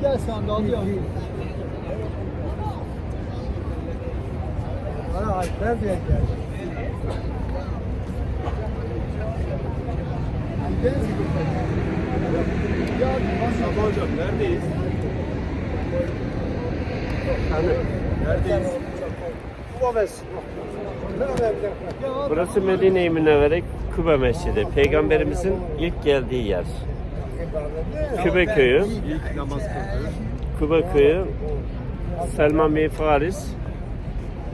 Gel sen de alıyorum. Bana Alper diye gel. Mustafa hocam neredeyiz? Neredeyiz? Burası Medine-i Münevvere Kübe Mescidi. Peygamberimizin ilk geldiği yer. Kübe köyü, İlk namaz kıldık. Kübe köyü Selman Bey Faris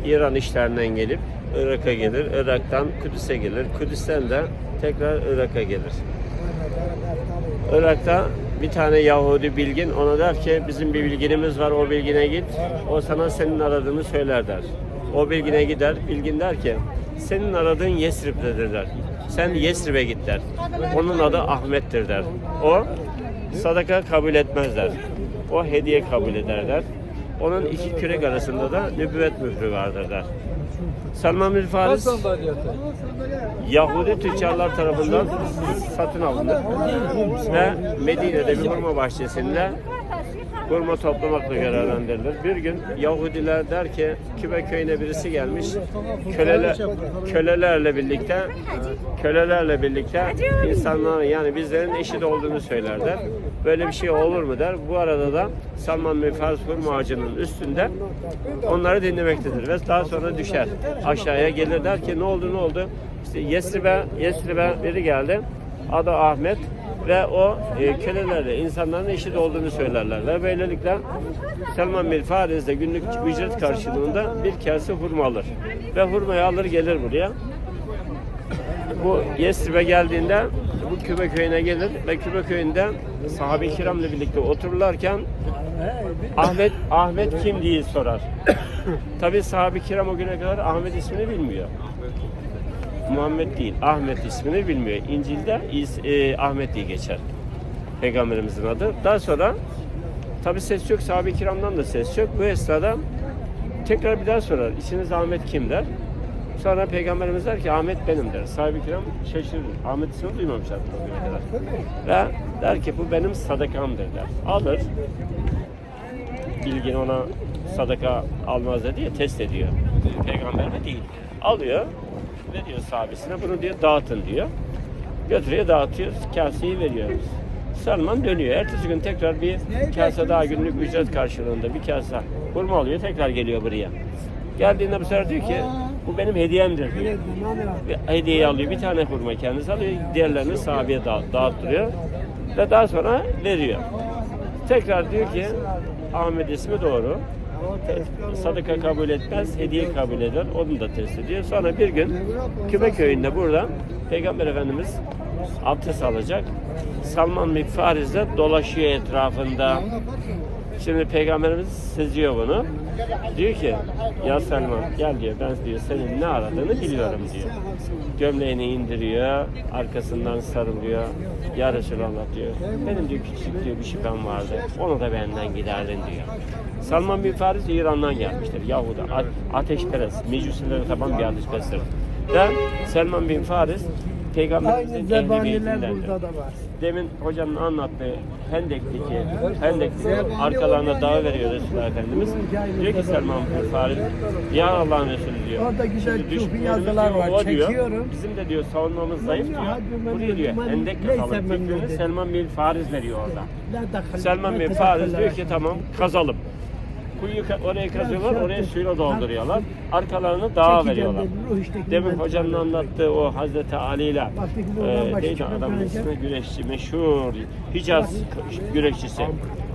İran işlerinden gelip Irak'a gelir. Irak'tan Kudüs'e gelir. Kudüs'ten de tekrar Irak'a gelir. Irak'ta bir tane Yahudi bilgin ona der ki bizim bir bilginimiz var o bilgine git. O sana senin aradığını söyler der. O bilgine gider. Bilgin der ki senin aradığın Yesrib'dedir der. Sen Yesrib'e git der. Onun adı Ahmet'tir der. O sadaka kabul etmez der. O hediye kabul eder der. Onun iki kürek arasında da nübüvvet mührü vardır der. Salman bin Faris Yahudi tüccarlar tarafından satın alınır ve Medine'de bir hurma bahçesinde hurma toplamakla görevlendirilir. Bir gün Yahudiler der ki Kübe köyüne birisi gelmiş köleler, kölelerle birlikte kölelerle birlikte insanların yani bizlerin eşit olduğunu söylerler. Böyle bir şey olur mu der. Bu arada da Salman bin Faris hurma ağacının üstünde onları dinlemektedir ve daha sonra düşer. Aşağıya gelir der ki ne oldu ne oldu? İşte Yesrib'e, Yesrib'e biri geldi. Adı Ahmet ve o e, kölelerle insanların eşit olduğunu söylerler ve böylelikle Selman bin Faris de günlük ücret karşılığında bir kase hurma alır ve hurmayı alır gelir buraya. Bu Yesrib'e geldiğinde bu Kübe köyüne gelir ve Kübe köyünde sahabe-i kiramla birlikte otururlarken Ahmet Ahmet kim diye sorar. Tabi sahabe-i kiram o güne kadar Ahmet ismini bilmiyor. Muhammed değil, Ahmet ismini bilmiyor. İncil'de e, Ahmet diye geçer. Peygamberimizin adı. Daha sonra tabi ses yok, sahabe-i kiramdan da ses yok. Bu esnada tekrar bir daha sorar. İçiniz Ahmet kim der. Sonra Peygamberimiz der ki Ahmet benim der. Sahabe-i kiram şaşırır. Ahmet ismini duymamışlar o güne kadar. Ve der ki bu benim sadakamdır der. Alır. Bilgin ona sadaka almaz dedi ya test ediyor. Peygamber de değil. Alıyor veriyor sahabesine bunu diyor dağıtın diyor. Götürüyor dağıtıyor kaseyi veriyor. Salman dönüyor. Ertesi gün tekrar bir kase daha günlük ücret karşılığında bir kase hurma alıyor tekrar geliyor buraya. Geldiğinde bu sefer diyor ki bu benim hediyemdir diyor. Bir hediyeyi alıyor. Bir tane hurma kendisi alıyor. Diğerlerini sahabeye da dağıttırıyor. Ve daha sonra veriyor. Tekrar diyor ki Ahmet ismi doğru. Sadaka kabul etmez, hediye kabul eder. Onu da test ediyor. Sonra bir gün Kübe köyünde burada Peygamber Efendimiz abdest alacak. Salman bin Faris dolaşıyor etrafında. Şimdi Peygamberimiz seziyor bunu. Diyor ki ya Selman gel diyor ben diyor senin ne aradığını biliyorum diyor. Gömleğini indiriyor, arkasından sarılıyor. Ya Resulallah diyor. Benim diyor küçük diyor bir şüphem vardı. Onu da benden giderdin diyor. Salman bin Faris İran'dan gelmiştir. Yahuda, ateşperest, mecusilere taban bir ateşperesttir. Ve Selman bin Faris Peygamberimizin Aynı ehli zebaniler beytindendir. burada da var. Demin hocanın anlattığı Hendek'teki Hendek'te arkalarına dağ veriyor Resulullah Efendimiz. Diyor ki Selman Faris ya Allah'ın Resulü diyor. Orada güzel Şimdi düşmanımız yazılar diyor, var, o diyor, çekiyorum. Bizim de diyor savunmamız zayıf diyor. Buraya diyor Hendek neyse Fikrini dedim. Selman bin Faris veriyor orada. La Selman bin Faris diyor ki tamam kazalım. Kuyu ka- oraya kazıyorlar, oraya suyla dolduruyorlar. Arkalarını dağa veriyorlar. Demin hocanın anlattığı o Hazreti Ali ile e, neydi adamın ismi güreşçi meşhur Hicaz güreşçisi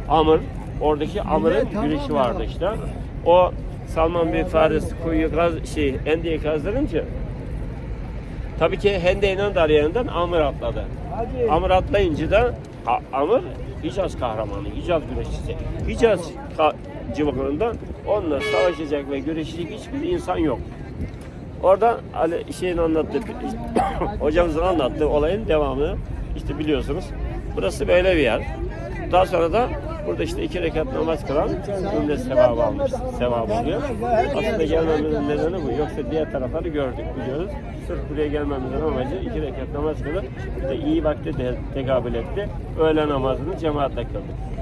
Amr oradaki Amr'ın güreşi vardı işte. O Salman bin Faris kuyu kaz şey Hende'yi kazdırınca tabii ki Hende'nin de arayanından Amr atladı. Hadi. Amr atlayınca da Amr Hicaz kahramanı, Hicaz güreşçisi. Hicaz ka- civarında onunla savaşacak ve güreşecek hiçbir insan yok. Orada Ali şeyin anlattığı, hocamızın anlattığı olayın devamını işte biliyorsunuz. Burası böyle bir yer. Daha sonra da burada işte iki rekat namaz kılan bunda sevabı almış, sevabı oluyor. Aslında gelmemizin nedeni bu. Yoksa diğer tarafları gördük, biliyoruz. Sırf buraya gelmemizin amacı iki rekat namaz kılıp işte iyi vakti de tekabül etti. Öğle namazını cemaatle kıldık.